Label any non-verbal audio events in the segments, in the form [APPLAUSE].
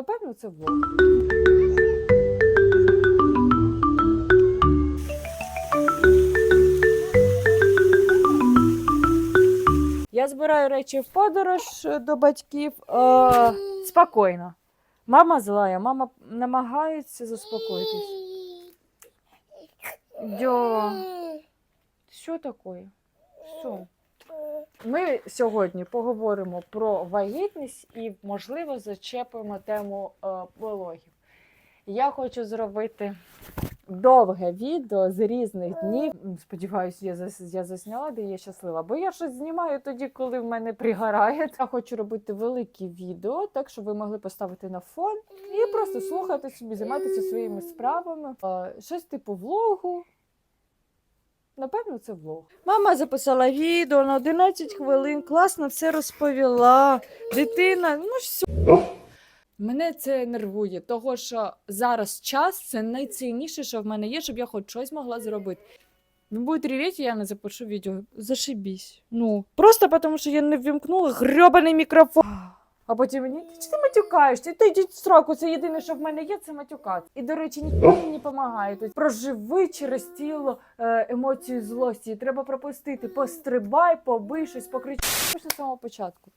Напевно, це влог. Я збираю речі в подорож е, до батьків е, спокійно. Мама злая, мама намагається заспокоїтись. Дьо. Що таке? Що? Ми сьогодні поговоримо про вагітність і, можливо, зачепимо тему е, пологів. Я хочу зробити довге відео з різних днів. М, Сподіваюсь, я, я засняла, де я щаслива. Бо я щось знімаю тоді, коли в мене пригорає. Я хочу робити великі відео, так щоб ви могли поставити на фон і просто слухати собі, займатися своїми справами. Е, Щось типу влогу. Напевно, це влог. Мама записала відео на 11 хвилин, класно все розповіла. Дитина, ну все. Мене це нервує, того що зараз час це найцінніше, що в мене є, щоб я хоч щось могла зробити. Він буде ріветь, я не запишу відео. Зашибісь. Ну, просто тому, що я не ввімкнула грьобаний мікрофон. А потім мені, ти чи ти матюкаєшся? Ти йдіть в строку, це єдине, що в мене є, це матюкати. І, до речі, ніхто мені не допомагає. Тобто проживи через тіло е, емоцію злості. Треба пропустити. Пострибай, побий щось, покричи. З самого початку.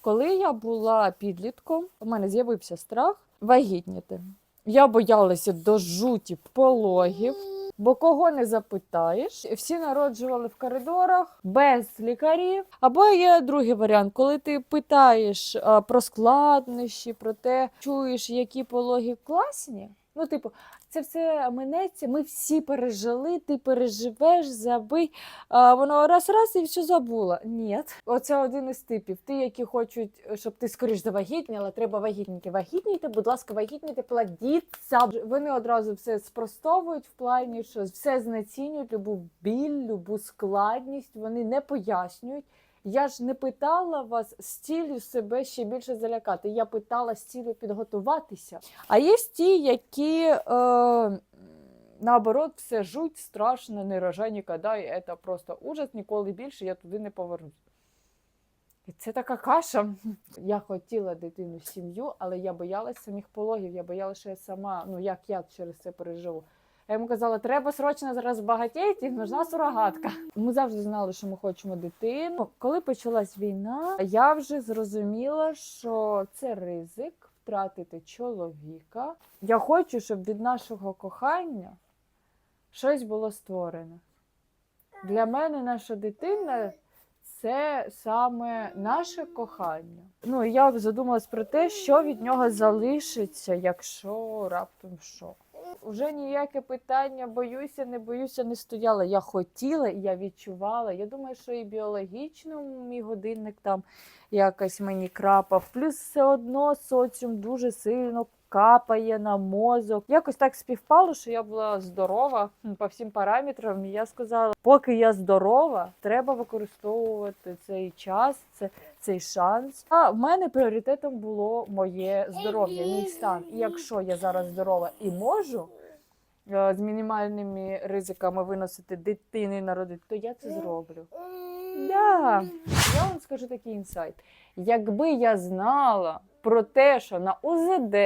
Коли я була підлітком, у мене з'явився страх вагітніти. Я боялася до жуті пологів. Бо кого не запитаєш, всі народжували в коридорах без лікарів. Або є другий варіант, коли ти питаєш про складнощі, про те, чуєш, які пологи класні. Ну, типу, це все минеться, ми всі пережили, ти переживеш, забий. А, воно раз-раз і все забула. Ні. Оце один із типів. Ті, які хочуть, щоб ти скоріш завагітніла, треба вагітніти. Вагітніте, будь ласка, вагітніте, плодіться. Вони одразу все спростовують в плані, що все знецінюють, любу біль, любу складність. Вони не пояснюють. Я ж не питала вас з ціллю себе ще більше залякати. Я питала з ціллю підготуватися. А є ті, які е, наоборот все жуть, страшно, не рожай ніколи, і це просто ужас, ніколи більше я туди не повернусь. Це така каша. Я хотіла дитину сім'ю, але я боялася самих пологів. Я боялася, що я сама, ну як я через це переживу. Я йому казала, треба срочно зараз багатіти, нужна сурогатка. Ми завжди знали, що ми хочемо дитину. Коли почалась війна, я вже зрозуміла, що це ризик втратити чоловіка. Я хочу, щоб від нашого кохання щось було створено. Для мене наша дитина це саме наше кохання. Ну я задумалась про те, що від нього залишиться, якщо раптом що. Уже ніяке питання, боюся, не боюся, не стояло. Я хотіла, я відчувала. Я думаю, що і біологічно мій годинник там якось мені крапав. Плюс все одно соціум дуже сильно капає на мозок. Якось так співпало, що я була здорова по всім параметрам. І я сказала, поки я здорова, треба використовувати цей час, це, цей шанс. А в мене пріоритетом було моє здоров'я, мій стан. І якщо я зараз здорова і можу. е, З мінімальними ризиками виносити дитини і народити, то я це зроблю. Да. Я вам скажу такий інсайт. Якби я знала про те, що на УЗД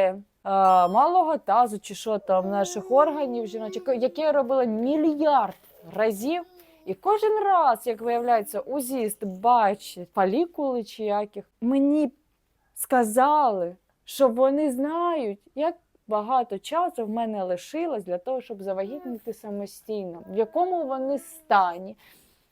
малого тазу чи що там наших органів жіночих, яке я робила мільярд разів, і кожен раз, як виявляється, узіст бачить фалікули чи яких, мені сказали, що вони знають, як багато часу в мене лишилось для того, щоб завагітнити самостійно, в якому вони стані,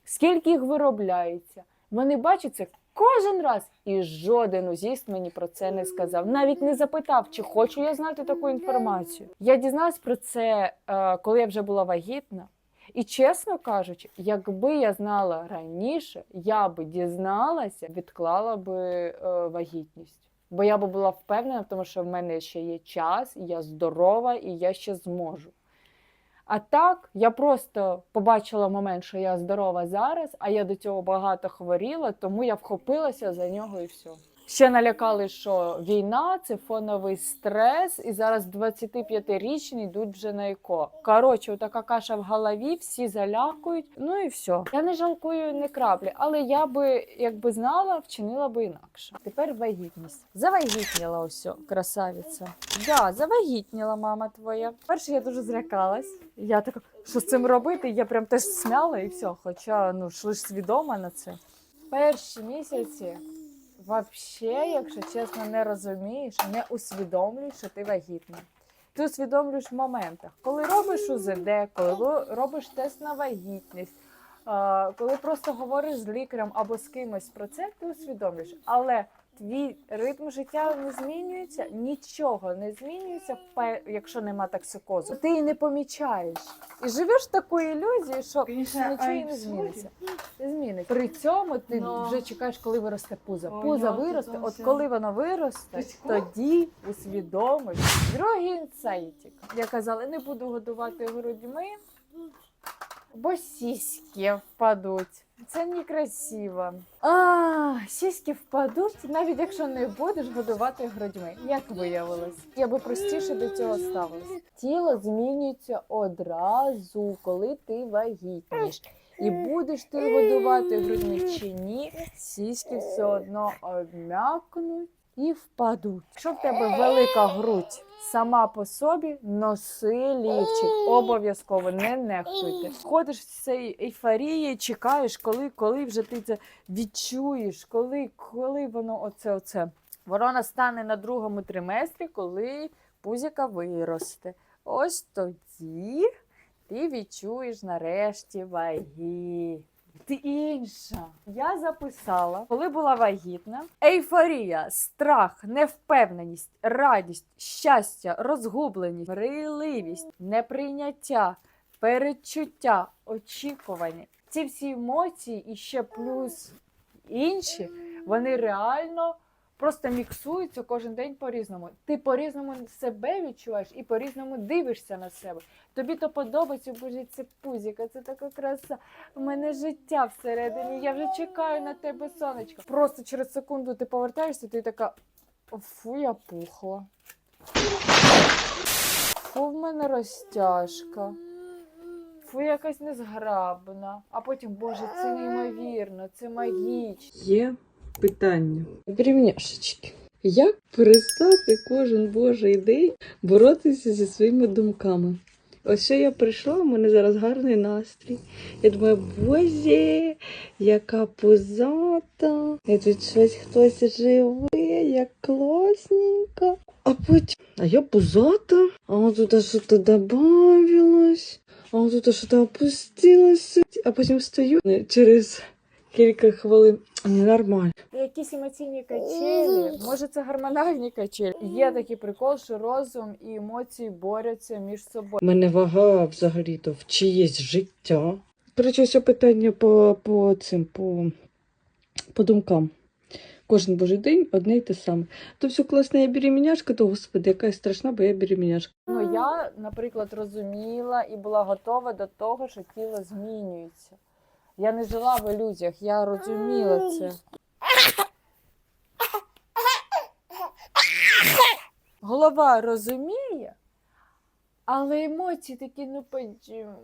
скільки їх виробляється. Вони бачать це кожен раз, і жоден узіст мені про це не сказав. Навіть не запитав, чи хочу я знати таку інформацію. Я дізналась про це, е, коли я вже була вагітна. І чесно кажучи, якби я знала раніше, я би дізналася, відклала би е, вагітність. Бо я би була впевнена, тому що в мене ще є час, я здорова, і я ще зможу. А так, я просто побачила момент, що я здорова зараз, а я до цього багато хворіла, тому я вхопилася за нього і все. Ще налякали, що війна це фоновий стрес, і зараз 25-річні йдуть вже на ЕКО. Коротше, така каша в голові, всі залякують. Ну і все. Я не жалкую ні краплі, але я би, якби знала, вчинила би інакше. Тепер вагітність. Завагітніла ось, красавиця. Да, завагітніла мама твоя. Перше я дуже злякалась. Я така, що з цим робити? Я прям теж смяла і все. Хоча ну ж свідома на це. Перші місяці Вообще, якщо чесно, не розумієш, не усвідомлюєш, що ти вагітна. Ти усвідомлюєш в моментах, коли робиш УЗД, коли робиш тест на вагітність, коли просто говориш з лікарем або з кимось про це, ти усвідомлюєш. Але твій ритм життя не змінюється, нічого не змінюється, якщо нема токсикозу. Ти її не помічаєш. І живеш в такої ілюзії, що нічого не зміниться. Не зміниться. При цьому ти Но- вже чекаєш, коли виросте пузо. Пузо виросте, от коли воно виросте, тоді усвідомиш. Другий інсайтик. Я казала, не буду годувати грудьми, бо сіськи впадуть. Це некрасиво. А, сіськи впадуть, навіть якщо не будеш годувати грудьми. Як виявилось, я би простіше до цього ставилась. Тіло змінюється одразу, коли ти вагітніш. І будеш ти годувати грудьми чи ні, сіськи все одно обм'якнуть і впадуть. Якщо в тебе велика грудь сама по собі, носи лівчик. Обов'язково не нехтуйте. Ходиш в цій ейфорії, чекаєш, коли, коли вже ти це відчуєш, коли, коли воно оце, оце. Воно настане на другому триместрі, коли пузіка виросте. Ось тоді ти відчуєш нарешті ваги. Інша. Я записала, коли була вагітна, ейфорія, страх, невпевненість, радість, щастя, розгубленість, мрійливість, неприйняття, передчуття, очікування. Ці всі емоції і ще плюс інші, вони реально просто міксуються кожен день по-різному. Ти по-різному себе відчуваєш і по-різному дивишся на себе. Тобі то подобається, боже, це пузіка, це така краса. У мене життя всередині. Я вже чекаю на тебе, сонечко. Просто через секунду ти повертаєшся, ти така. Фу, я пухла. Фу, в мене розтяжка. Фу, якась незграбна. А потім, боже, це неймовірно, це магічно. Є питання. Брівняшечки. Як перестати кожен божий день боротися зі своїми думками? Ось що я прийшла, у мене зараз гарний настрій. Я думаю, боже, яка позата. І тут щось хтось живе, як класненько. А потім, а я позата, а от тут щось добавилось, а от тут щось опустилося. А потім стою через кілька хвилин. Нормально. Якісь емоційні качелі, може це гормональні качелі. Є такий прикол, що розум і емоції борються між собою. Мене вага взагалі-то в чиєсь життя. Коротше, ось питання по, по цим, по, по думкам. Кожен божий день одне й те саме. То все класно, я беременяшка, то господи, яка я страшна, бо я беременяшка. Ну я, наприклад, розуміла і була готова до того, що тіло змінюється. Я не жила в ілюзіях, я розуміла це. Голова розуміє, але емоції такі, ну почему?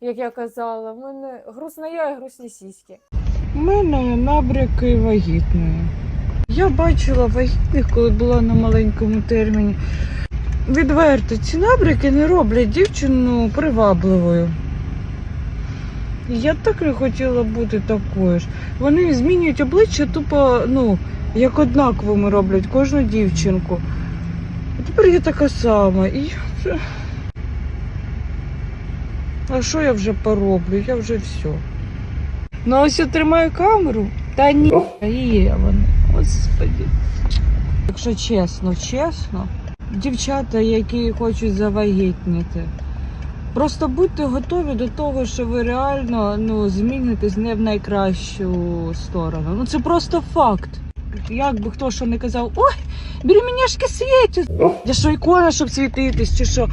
Як я казала, в мене грустна я і грустні сіськи. У мене набряки вагітної. Я бачила вагітних, коли була на маленькому терміні. Відверто, ці набряки не роблять дівчину привабливою. Я так не хотіла бути такою ж. Вони змінюють обличчя тупо, ну, як однаковими роблять кожну дівчинку. А тепер я така сама. І я вже. А що я вже пороблю? Я вже все. Ну ось я тримаю камеру. Та ні, є вони. Господи. Якщо чесно, чесно, дівчата, які хочуть завагітніти, просто будьте готові до того, що ви реально ну, змінитесь не в найкращу сторону. Ну це просто факт. Як би хто що не казав, ой, беременяшки світять. Я що ікона, щоб світитись, чи що?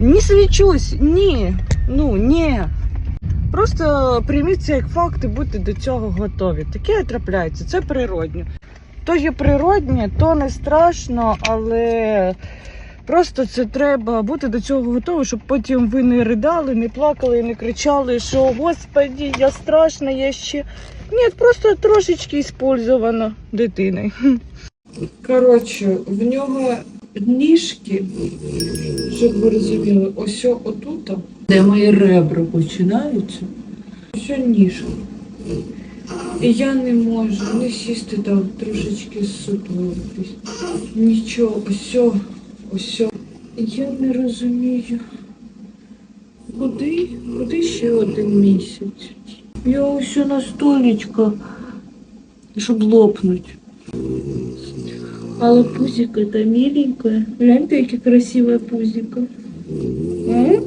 Не свічусь, ні. Ну, ні. Просто прийміть це як факт і будьте до цього готові. Таке трапляється, це природньо. То є природнє, то не страшно, але просто це треба бути до цього готові, щоб потім ви не ридали, не плакали, не кричали, що Господі, я страшна, я ще. Ні, просто трошечки іспользовано дитиною. Коротше, в нього ніжки, щоб ви розуміли, ось отут, де мої ребра починаються, ось ніжки. І я не можу не сісти там трошечки сутулитись. Нічого, ось, ось. Я не розумію. Куди? Куди ще один місяць? Я ось на столічка, щоб лопнуть. Але пузико то миленькое. Гляньте, яке красиве пузико. А?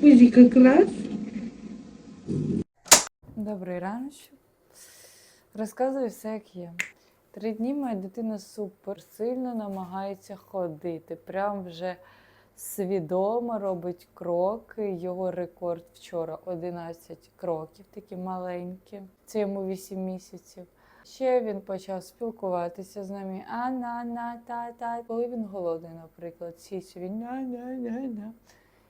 Пузико клас. Добрий раночок. Розказую все, як є. Три дні моя дитина супер сильно намагається ходити. Прям вже свідомо робить кроки. Його рекорд вчора 11 кроків, такі маленькі. Це йому 8 місяців. Ще він почав спілкуватися з нами. А на на та та. Коли він голодний, наприклад, січ він на на на на.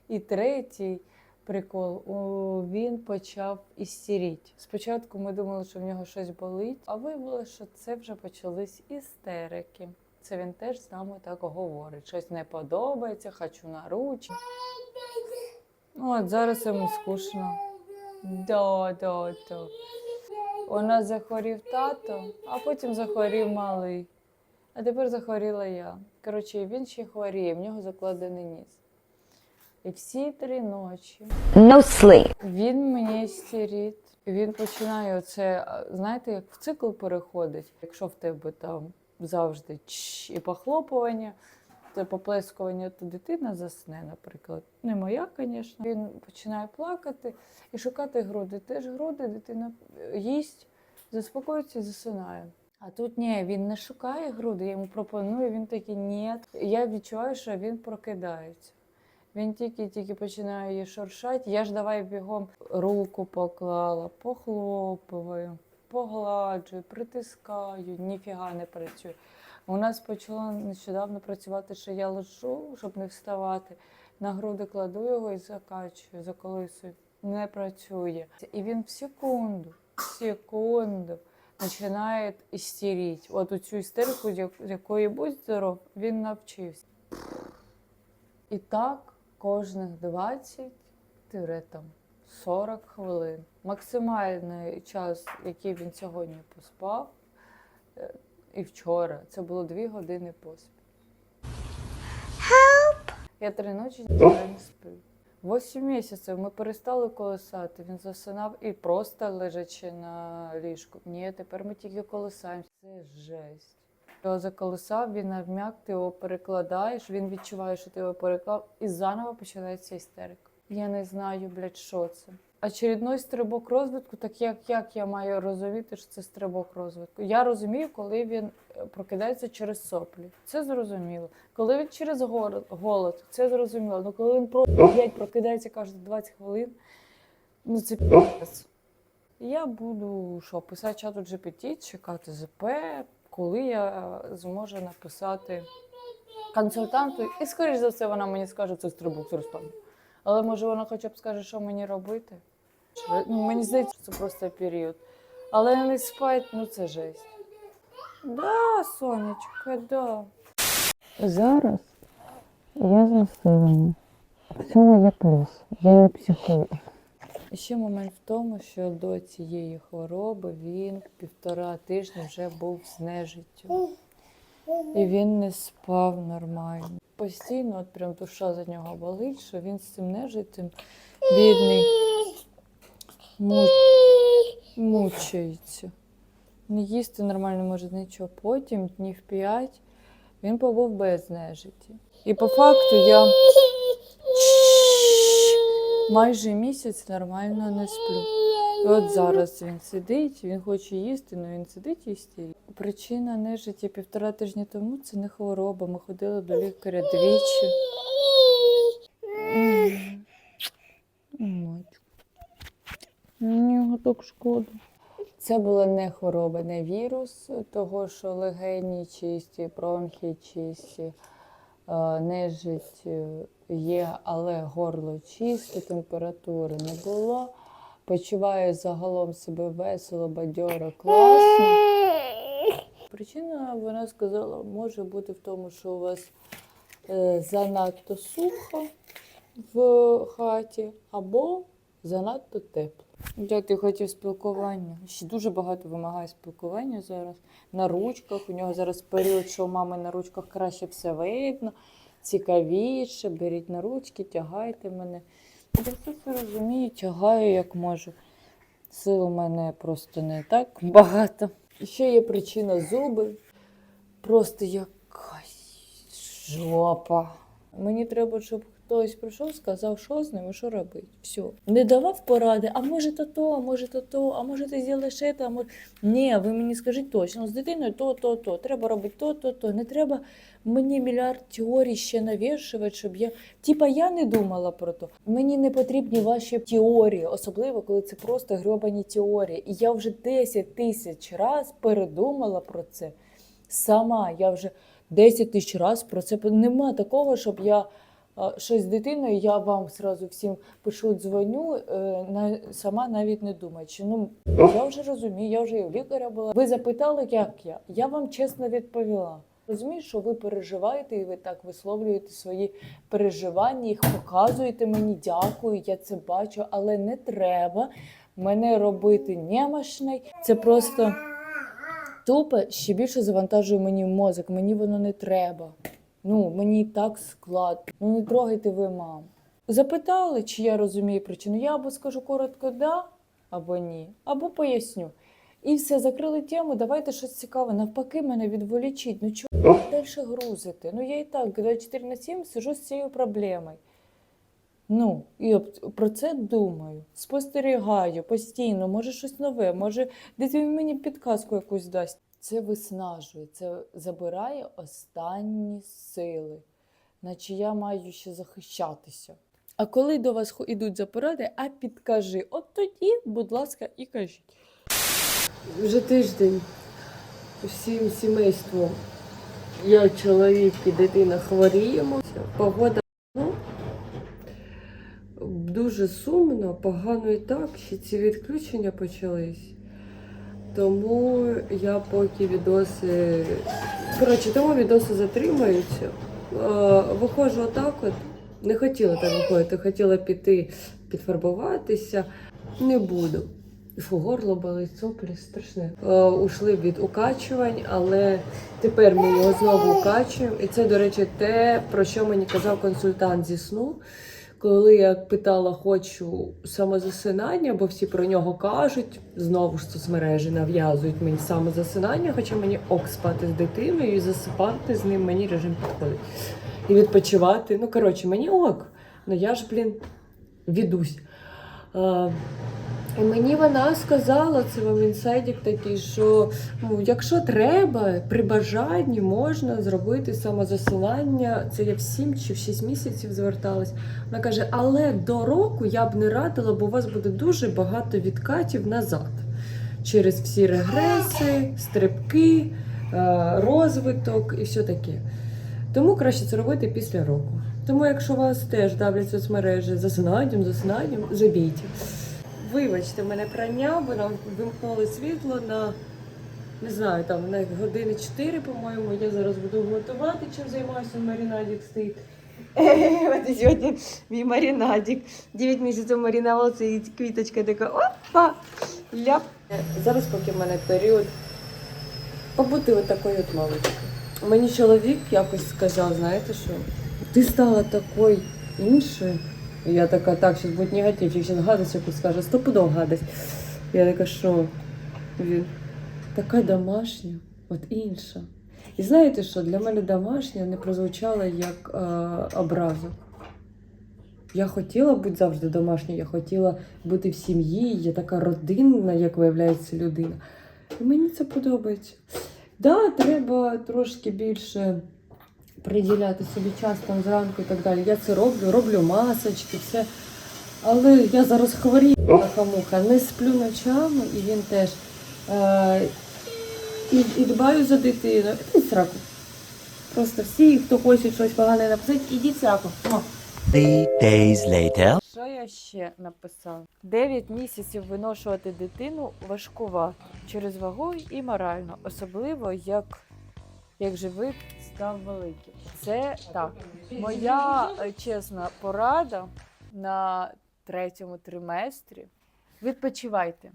І третій прикол. о, Він почав істеріть. Спочатку ми думали, що в нього щось болить, а виявилося, що це вже почались істерики. Це він теж з нами так говорить. Щось не подобається, хочу на ручки. Ну, От зараз йому скучно. Да, да, да. У нас захворів тато, а потім захворів малий. А тепер захворіла я. Коротше, він ще хворіє, в нього закладений ніс. І всі три ночі No sleep. він мені істерить. Він починає оце, знаєте, як в цикл переходить. Якщо в тебе там завжди чш і похлопування, то поплескування, то дитина засне, наприклад. Не моя, звісно. Він починає плакати і шукати груди. Теж груди, дитина е, їсть, заспокоїться і засинає. А тут ні, він не шукає груди, я йому пропоную, він такий ні. Я відчуваю, що він прокидається. Він тільки-тільки починає її шуршати. Я ж давай бігом руку поклала, похлопую, погладжую, притискаю, ніфіга не працює. У нас почало нещодавно працювати, що я лежу, щоб не вставати. На груди кладу його і закачую, заколисую. Не працює. І він в секунду, в секунду починає істерити. От у цю істерику, з якої будь здоров, він навчився. І так кожних 20 тире там 40 хвилин. Максимальний час, який він сьогодні поспав, е, і вчора, це було 2 години поспіль. Я три ночі не сплю. Восім місяців ми перестали колесати. Він засинав і просто лежачи на ліжку. Ні, тепер ми тільки колесаємося. Це жесть. Його заколесав, він навмяк, ти його перекладаєш, він відчуває, що ти його переклав, і заново починається істерика. Я не знаю, блядь, що це. Очередной стрибок розвитку, так як, як я маю розуміти, що це стрибок розвитку? Я розумію, коли він е, прокидається через соплі. Це зрозуміло. Коли він через голод, голод це зрозуміло. Ну коли він просто блядь, прокидається кожні 20 хвилин, ну це піс. Я буду що, писати чату GPT, чекати ЗП, коли я зможу написати консультанту. І, скоріш за все, вона мені скаже, це стрибок з розпаду. Але може вона хоча б скаже, що мені робити. Ну, мені здається, це просто період. Але не спать, ну це жесть. Да, сонечко, да. Зараз я засилена. В є плюс. Я не психую. Ще момент в тому, що до цієї хвороби він півтора тижні вже був з нежиттю. І він не спав нормально. Постійно, от прям душа за нього болить, що він з цим нежиттям бідний му... мучається. Не їсти нормально може нічого. Потім днів п'ять він побув без нежиті. І по факту я майже місяць нормально не сплю. І от зараз він сидить, він хоче їсти, але він сидить і стіль. Причина нежиті півтора тижні тому це не хвороба. Ми ходили до лікаря двічі. Мені його так шкода. Це була не хвороба, не вірус, того, що легені чисті, бронхи чисті, е, нежить е, є, але горло чисте, температури не було. Почуваю загалом себе весело, бадьоро, класно. Причина, вона сказала, може бути в тому, що у вас е, занадто сухо в хаті або занадто тепло. Я ти хотів спілкування. Ще дуже багато вимагає спілкування зараз. На ручках. У нього зараз період, що у мами на ручках краще все видно, цікавіше. Беріть на ручки, тягайте мене. Я все це розумію, тягаю як можу. Сил у мене просто не так багато. І ще є причина зуби. Просто якась жопа. Мені треба, щоб хтось прийшов, сказав, що з ним і що робити. Все. Не давав поради, а може то то, а може то то, а може ти зробиш це, а може. Ні, ви мені скажіть точно, з дитиною то, то, то. Треба робити то, то, то. Не треба мені мільярд теорій ще навішувати, щоб я. Типа я не думала про то. Мені не потрібні ваші теорії, особливо коли це просто грьобані теорії. І я вже 10 тисяч раз передумала про це. Сама я вже 10 тисяч раз про це нема такого, щоб я щось з дитиною, я вам зразу всім пишу, дзвоню, е, сама навіть не думаючи. Ну я вже розумію, я вже і в лікаря була. Ви запитали, як я? Я вам чесно відповіла. Розумію, що ви переживаєте і ви так висловлюєте свої переживання, їх показуєте мені, дякую, я це бачу, але не треба мене робити немощний. Це просто тупо ще більше завантажує мені мозок. Мені воно не треба. Ну, мені так складно. Ну не трогайте ви мам. Запитали, чи я розумію причину. Я або скажу коротко да, або ні, або поясню. І все, закрили тему, давайте щось цікаве. Навпаки, мене відволічіть. Ну чого далі грузити? Ну я і так 24 на 7 сижу з цією проблемою. Ну, і об- про це думаю. Спостерігаю постійно, може щось нове, може десь він мені підказку якусь дасть. Це виснажує, це забирає останні сили, наче я маю ще захищатися. А коли до вас ідуть за поради, а підкажи, от тоді, будь ласка, і кажіть. Вже тиждень всім сімейством. Я, чоловік і дитина хворіємо. Погода ну, дуже сумно, погано і так, ще ці відключення почались. Тому я поки відоси. Коротше, тому відоси затримаються. Виходжу отак от. Не хотіла так виходити, хотіла піти підфарбуватися. Не буду. Фу, горло болить, соплі страшне. Ушли від укачувань, але тепер ми його знову укачуємо. І це, до речі, те, про що мені казав консультант зі сну. Коли я питала, хочу самозасинання, бо всі про нього кажуть, знову ж соцмережі нав'язують мені самозасинання, хоча мені ок спати з дитиною і засипати з ним мені режим підходить. І відпочивати. Ну, коротше, мені ок. Ну я ж, блін, відусь. І мені вона сказала, це вам інсайдік такий, що ну, якщо треба, при бажанні можна зробити самозасилання. Це я в 7 чи в 6 місяців зверталась. Вона каже, але до року я б не радила, бо у вас буде дуже багато відкатів назад через всі регреси, стрибки, е, розвиток і все таке. Тому краще це робити після року. Тому, якщо вас теж давлять соцмережі засинанням, засинанням, забійте. Вибачте, мене прання, бо нам вимкнули світло на не знаю, там на години 4, по-моєму. Я зараз буду готувати, чим займаюся маринадик стоїть. [LAUGHS] От сьогодні мій маринадик. 9 місяців маринувався і квіточка така опа! Ляп. Зараз, поки в мене період, побути отакою от маличкою. Мені чоловік якось сказав, знаєте що? Ти стала такою іншою. Я така, так, зараз буде негатив, зараз гадость якусь скаже, стопудов гадость. Я така, що? Він така домашня, от інша. І знаєте що, для мене домашня не прозвучала як е, образок. Я хотіла бути завжди домашньою, я хотіла бути в сім'ї, я така родинна, як виявляється людина. І мені це подобається. Да, треба трошки більше приділяти собі час там зранку і так далі. Я це роблю, роблю масочки, все. Але я зараз хворію на хамуха, не сплю ночами, і він теж. Е, і, і дбаю за дитиною. Ідіть сраку. Просто всі, хто хоче щось погане написати, ідіть сраку. О. Three days later. Що я ще написала? 9 місяців виношувати дитину важкувато через вагу і морально, особливо як, як живий став великий. Це так. Моя е, чесна порада на третьому триместрі. Відпочивайте.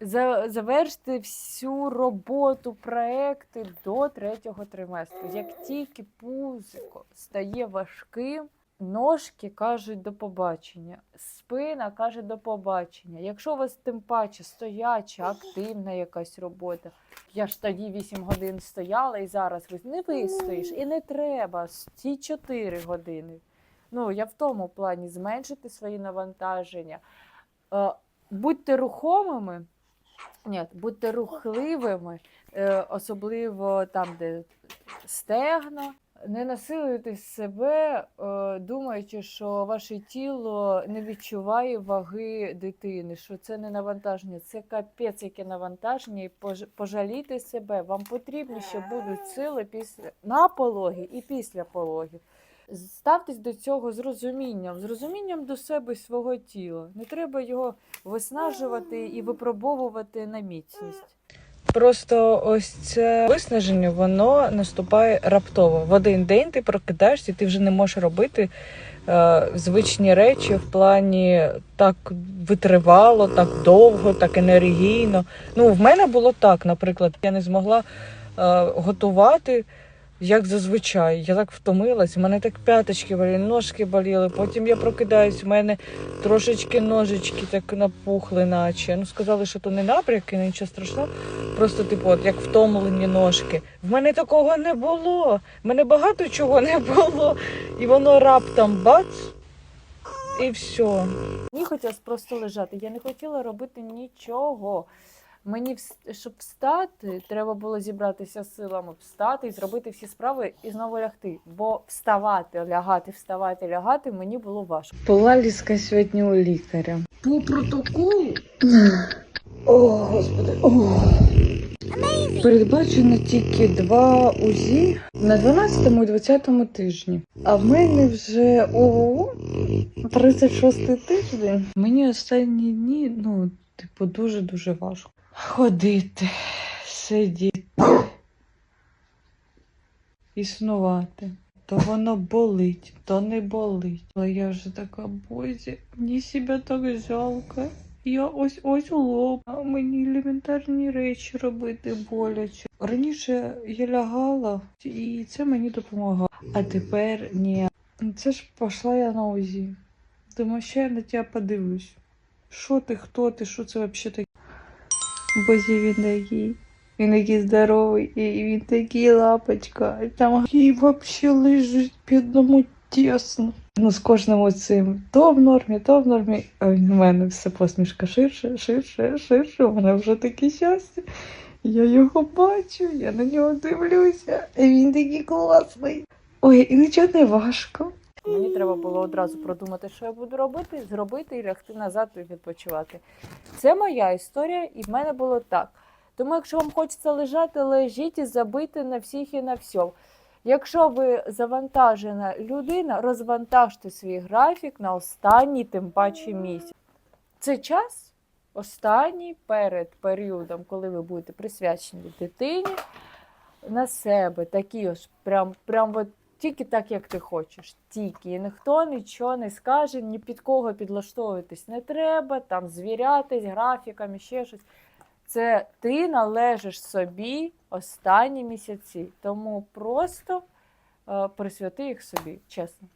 За- Завершити всю роботу, проекти до третього триместру. Як тільки пузико стає важким, ножки кажуть до побачення, спина каже до побачення. Якщо у вас тим паче стояча, активна якась робота, я ж тоді 8 годин стояла і зараз не вистоїш, і не треба ці 4 години. Ну, я в тому плані зменшити свої навантаження. Е, будьте рухомими, ні, будьте рухливими, е, особливо там, де стегна. Не насилуйте себе, е, думаючи, що ваше тіло не відчуває ваги дитини, що це не навантаження, це капець, яке навантаження, і пож- пожалійте себе. Вам потрібні ще будуть сили після на пологи і після пологів. Ставтесь до цього з розумінням, з розумінням до себе свого тіла. Не треба його виснажувати і випробовувати на міцність. Просто ось це виснаження, воно наступає раптово. В один день ти прокидаєшся, і ти вже не можеш робити е, звичні речі в плані так витривало, так довго, так енергійно. Ну, в мене було так, наприклад, я не змогла е, готувати. Як зазвичай, я так втомилась, у мене так п'яточки боліли, ножки боліли. Потім я прокидаюсь, у мене трошечки ножички так напухли, наче. Ну сказали, що то не набряки, нічого страшного. Просто, типу, от як втомлені ножки. В мене такого не було. В мене багато чого не було. І воно раптом бац, і все. Мені хотілося просто лежати. Я не хотіла робити нічого. Мені, вс- щоб встати, треба було зібратися з силами, встати і зробити всі справи і знову лягти. Бо вставати, лягати, вставати, лягати мені було важко. Була ліска сьогодні у лікаря. По протоколу О, господи. О. Передбачено тільки два УЗІ на 12 і 20 тижні. А в мене вже ООО 36 тиждень. Мені останні дні, ну, типу, дуже-дуже важко. Ходити, сидіти, існувати. То воно болить, то не болить. Але я вже така бозі, мені себе так жалко. Я ось ось лоб, а мені елементарні речі робити боляче. Раніше я лягала, і це мені допомагало. А тепер ні. Це ж пішла я на УЗІ. Думаю, ще я на тебе подивлюсь. Що ти, хто ти, що це взагалі таке? Бозі він такий. Він такий здоровий, і він такий лапочка. І там і взагалі лежить під одному тісно. Ну, з кожним цим то в нормі, то в нормі. А у мене все посмішка ширше, ширше, ширше. У мене вже таке щастя. Я його бачу, я на нього дивлюся. І він такий класний. Ой, і нічого не важко. Мені треба було одразу продумати, що я буду робити, зробити і лягти назад і відпочивати. Це моя історія, і в мене було так. Тому, якщо вам хочеться лежати, лежіть і забити на всіх і на всьому. Якщо ви завантажена людина, розвантажте свій графік на останній, тим паче місяць. Це час останній перед періодом, коли ви будете присвячені дитині на себе, такі ось прям, прям от тільки так, як ти хочеш. Тільки. І ніхто нічого не скаже, ні під кого підлаштовуватись не треба, там звірятись графіками, ще щось. Це ти належиш собі останні місяці. Тому просто е, присвяти їх собі, чесно.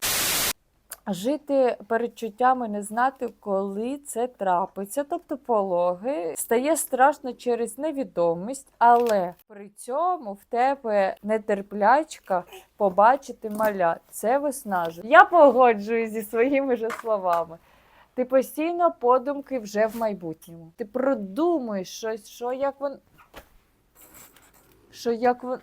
Жити передчуттями, не знати, коли це трапиться, тобто пологи, стає страшно через невідомість, але при цьому в тебе нетерплячка побачити маля. Це виснажує. Я погоджуюсь зі своїми же словами. Ти постійно подумки вже в майбутньому. Ти продумуєш щось, що як вон. Що як вон.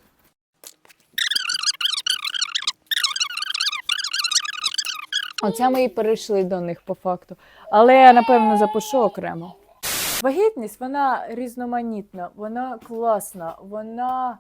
Оце ми і перейшли до них по факту. Але я напевно запишу окремо. Вагітність вона різноманітна, вона класна, вона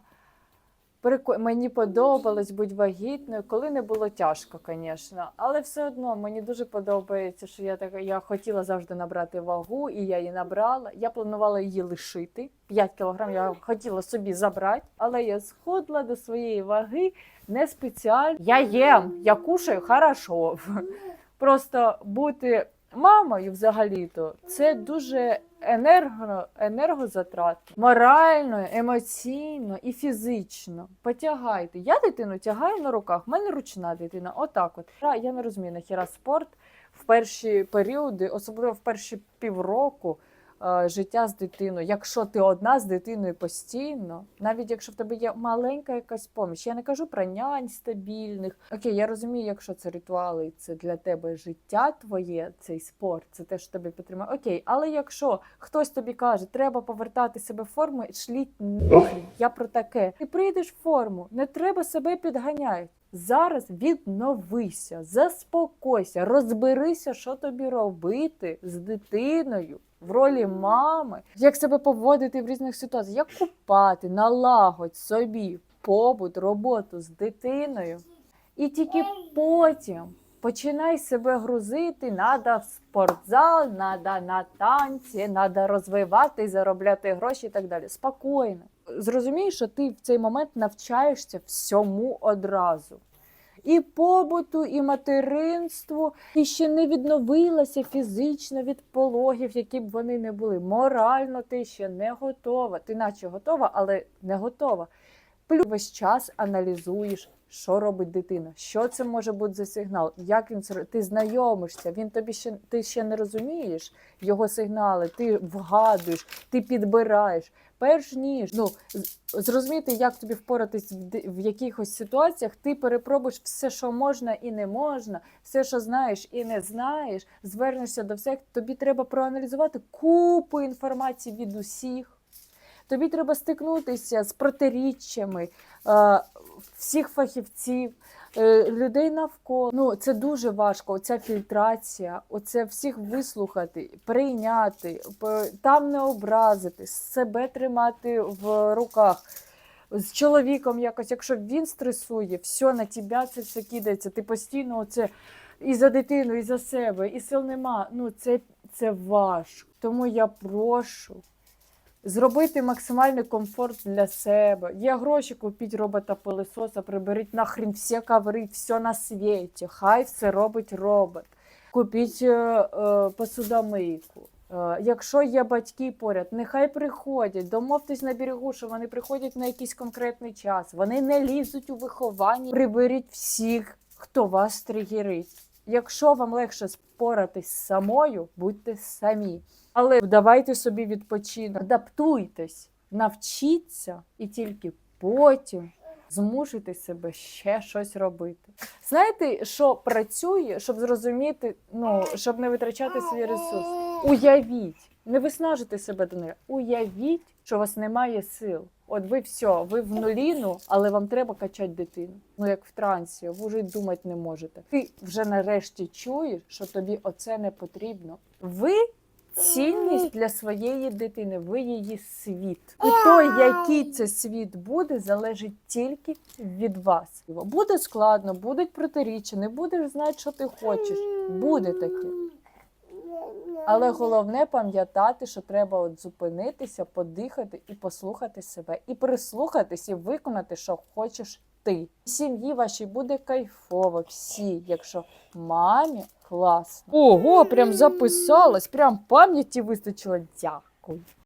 прико... мені подобалось бути вагітною, коли не було тяжко, звісно. Але все одно мені дуже подобається, що я така я хотіла завжди набрати вагу, і я її набрала. Я планувала її лишити. 5 кілограм я хотіла собі забрати, але я сходила до своєї ваги не спеціально. Я їм, я кушаю хорошо. [LAUGHS] Просто бути мамою взагалі-то це дуже енерго, енергозатратно, морально, емоційно і фізично. Потягайте. Я дитину тягаю на руках, в мене ручна дитина. Отак от. Я не розумію, нахіра спорт в перші періоди, особливо в перші півроку. Е, Життя з дитиною, якщо ти одна з дитиною постійно, навіть якщо в тебе є маленька якась поміч, я не кажу про нянь стабільних. Окей, я розумію, якщо це ритуали, це для тебе життя твоє, цей спорт, це те, що тебе підтримує. Окей, але якщо хтось тобі каже, треба повертати себе в форму, шліть. Я про таке. Ти прийдеш в форму, не треба себе підганяти. Зараз відновися, заспокойся, розберися, що тобі робити з дитиною в ролі мами, як себе поводити в різних ситуаціях, як купати, налагодь собі побут, роботу з дитиною. І тільки потім починай себе грузити, надо в спортзал, надо на танці, надо розвивати, заробляти гроші і так далі. Спокійно. Зрозумій, що ти в цей момент навчаєшся всьому одразу. І побуту, і материнству, і ще не відновилася фізично від пологів, які б вони не були. Морально ти ще не готова. Ти наче готова, але не готова. Плюс весь час аналізуєш, що робить дитина, що це може бути за сигнал, як він це ти знайомишся, він тобі ще ти ще не розумієш його сигнали, ти вгадуєш, ти підбираєш. Перш ніж ну зрозуміти, як тобі впоратись в, якихось ситуаціях, ти перепробуєш все, що можна і не можна, все, що знаєш і не знаєш, звернешся до всіх. Тобі треба проаналізувати купу інформації від усіх. Тобі треба стикнутися з протиріччями е, всіх фахівців, людей навколо. Ну, це дуже важко. Оця фільтрація, оце всіх вислухати, прийняти, там не образити, себе тримати в руках. З чоловіком якось, якщо він стресує, все на тебе це все кидається. Ти постійно оце і за дитину, і за себе, і сил нема. Ну, це, це важко. Тому я прошу зробити максимальний комфорт для себе. Є гроші, купіть робота пилисоса, приберіть нахрін всі коври, все на світі. Хай все робить робот. Купіть е, е, посудомийку. Е, Якщо є батьки поряд, нехай приходять, домовтесь на берегу, що вони приходять на якийсь конкретний час. Вони не лізуть у вихованні. Приберіть всіх, хто вас тригерить. Якщо вам легше споратись з самою, будьте самі. Але давайте собі відпочинок, адаптуйтесь, навчіться і тільки потім змушуйте себе ще щось робити. Знаєте, що працює, щоб зрозуміти, ну щоб не витрачати свій ресурс? Уявіть, не виснажуйте себе до неї. Уявіть, що у вас немає сил. От ви все, ви в нуліну, але вам треба качати дитину. Ну як в трансі, ви вже й думати не можете. Ти вже нарешті чуєш, що тобі оце не потрібно. Ви цінність для своєї дитини, ви її світ. І то, який це світ буде, залежить тільки від вас. Буде складно, будуть протиріччя, не будеш знати, що ти хочеш. Буде таке. Але головне пам'ятати, що треба от зупинитися, подихати і послухати себе, і прислухатись, і виконати, що хочеш ти. Сім'ї вашій буде кайфово, всі, якщо мамі класно. Ого, прям записалась, прям пам'яті вистачило. Дякую.